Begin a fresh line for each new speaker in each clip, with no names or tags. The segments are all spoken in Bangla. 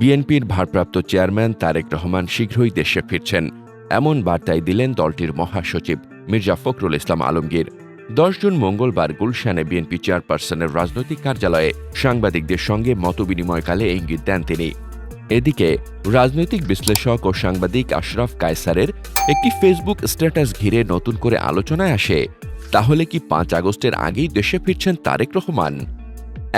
বিএনপির ভারপ্রাপ্ত চেয়ারম্যান তারেক রহমান শীঘ্রই দেশে ফিরছেন। এমন বার্তাই দিলেন দলটির মহাসচিব মির্জা ফখরুল ইসলাম আলমগীর। দশ জুন মঙ্গলবার গুলশানে বিএনপি চেয়ারপারসনের রাজনৈতিক কার্যালয়ে সাংবাদিকদের সঙ্গে মতবিনিময়কালে ইঙ্গিত দেন তিনি। এদিকে, রাজনৈতিক বিশ্লেষক ও সাংবাদিক আশরাফ কায়সারের একটি ফেসবুক স্ট্যাটাস ঘিরে নতুন করে আলোচনায় আসে, তাহলে কি পাঁচ আগস্টের আগেই দেশে ফিরছেন তারেক রহমান?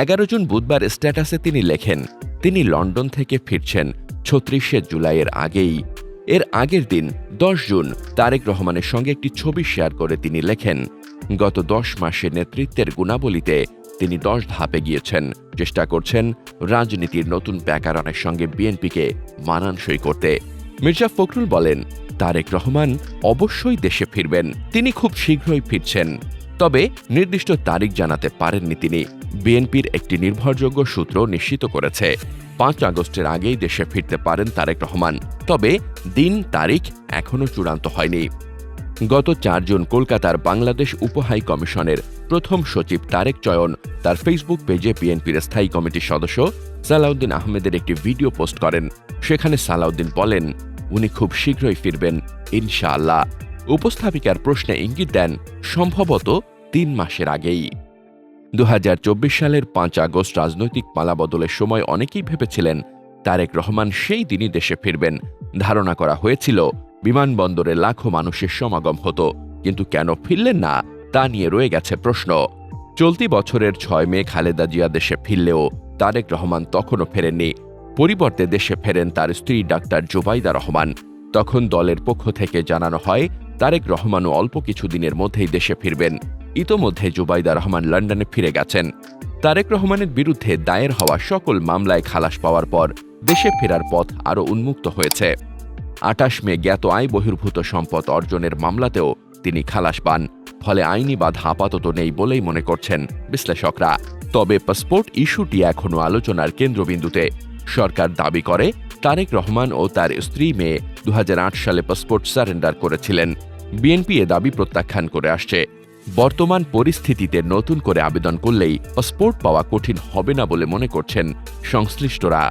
এগারো জুন বুধবার স্ট্যাটাসে তিনি লেখেন তিনি লন্ডন থেকে ফিরছেন ছত্রিশে জুলাইয়ের আগেই। এর আগের দিন, দশ জুন, তারেক রহমানের সঙ্গে একটি ছবি শেয়ার করে তিনি লেখেন, গত দশ মাসে নেতৃত্বের গুণাবলীতে তিনি দশ ধাপে গিয়েছেন। চেষ্টা করছেন রাজনীতির নতুন ব্যাকরণের সঙ্গে বিএনপিকে মানানসই করতে। মির্জা ফখরুল বলেন, তারেক রহমান অবশ্যই দেশে ফিরবেন। তিনি খুব শীঘ্রই ফিরছেন। তবে নির্দিষ্ট তারিখ জানাতে পারেননি তিনি। বিএনপির একটি নির্ভরযোগ্য সূত্র নিশ্চিত করেছে, পাঁচ আগস্টের আগেই দেশে ফিরতে পারেন তারেক রহমান। তবে দিন তারিখ এখনও চূড়ান্ত হয়নি। গত চার জুন কলকাতার বাংলাদেশ উপহাই কমিশনের প্রথম সচিব তারেক চয়ন তার ফেসবুক পেজে বিএনপির স্থায়ী কমিটির সদস্য সালাউদ্দিন আহমেদের একটি ভিডিও পোস্ট করেন। সেখানে সালাউদ্দিন বলেন, উনি খুব শীঘ্রই ফিরবেন, ইনশাআল্লাহ। উপস্থাপিকার প্রশ্নে ইঙ্গিত দেন, সম্ভবত তিন মাসের আগেই। দু হাজার চব্বিশ সালের পাঁচ আগস্ট রাজনৈতিক পালাবদলের সময় অনেকেই ভেবেছিলেন, তারেক রহমান সেই দিনই দেশে ফিরবেন। ধারণা করা হয়েছিল, বিমানবন্দরে লাখো মানুষের সমাগম হতো। কিন্তু কেন ফিরলেন না, তা নিয়ে রয়ে গেছে প্রশ্ন। চলতি বছরের ছয় মে খালেদা জিয়া দেশে ফিরলেও তারেক রহমান তখনও ফেরেননি। পরিবর্তে দেশে ফেরেন তার স্ত্রী ডাক্তার জোবাইদা রহমান। তখন দলের পক্ষ থেকে জানানো হয় তারেক রহমানও অল্প কিছুদিনের মধ্যেই দেশে ফিরবেন। ইতোমধ্যে জুবাইদা রহমান লন্ডনে ফিরে গেছেন। তারেক রহমানের বিরুদ্ধে দায়ের হওয়া সকল মামলায় খালাস পাওয়ার পর দেশে ফেরার পথ আরও উন্মুক্ত হয়েছে। আটাশ মে জ্ঞাত আয় বহির্ভূত সম্পদ অর্জনের মামলাতেও তিনি খালাস পান, ফলে আইনি বাধা আপাতত নেই বলেই মনে করছেন বিশ্লেষকরা। তবে পাসপোর্ট ইস্যুটি এখনও আলোচনার কেন্দ্রবিন্দুতে। সরকার দাবি করে তারেক রহমান ও তার স্ত্রী মেয়ে দু হাজার আট সালে পাসপোর্ট সারেন্ডার করেছিলেন। বিএনপি এ দাবি প্রত্যাখ্যান করে আসছে। বর্তমান পরিস্থিতিতে নতুন করে আবেদন করলেই পাসপোর্ট পাওয়া কঠিন হবে না বলে মনে করছেন সংশ্লিষ্টরা।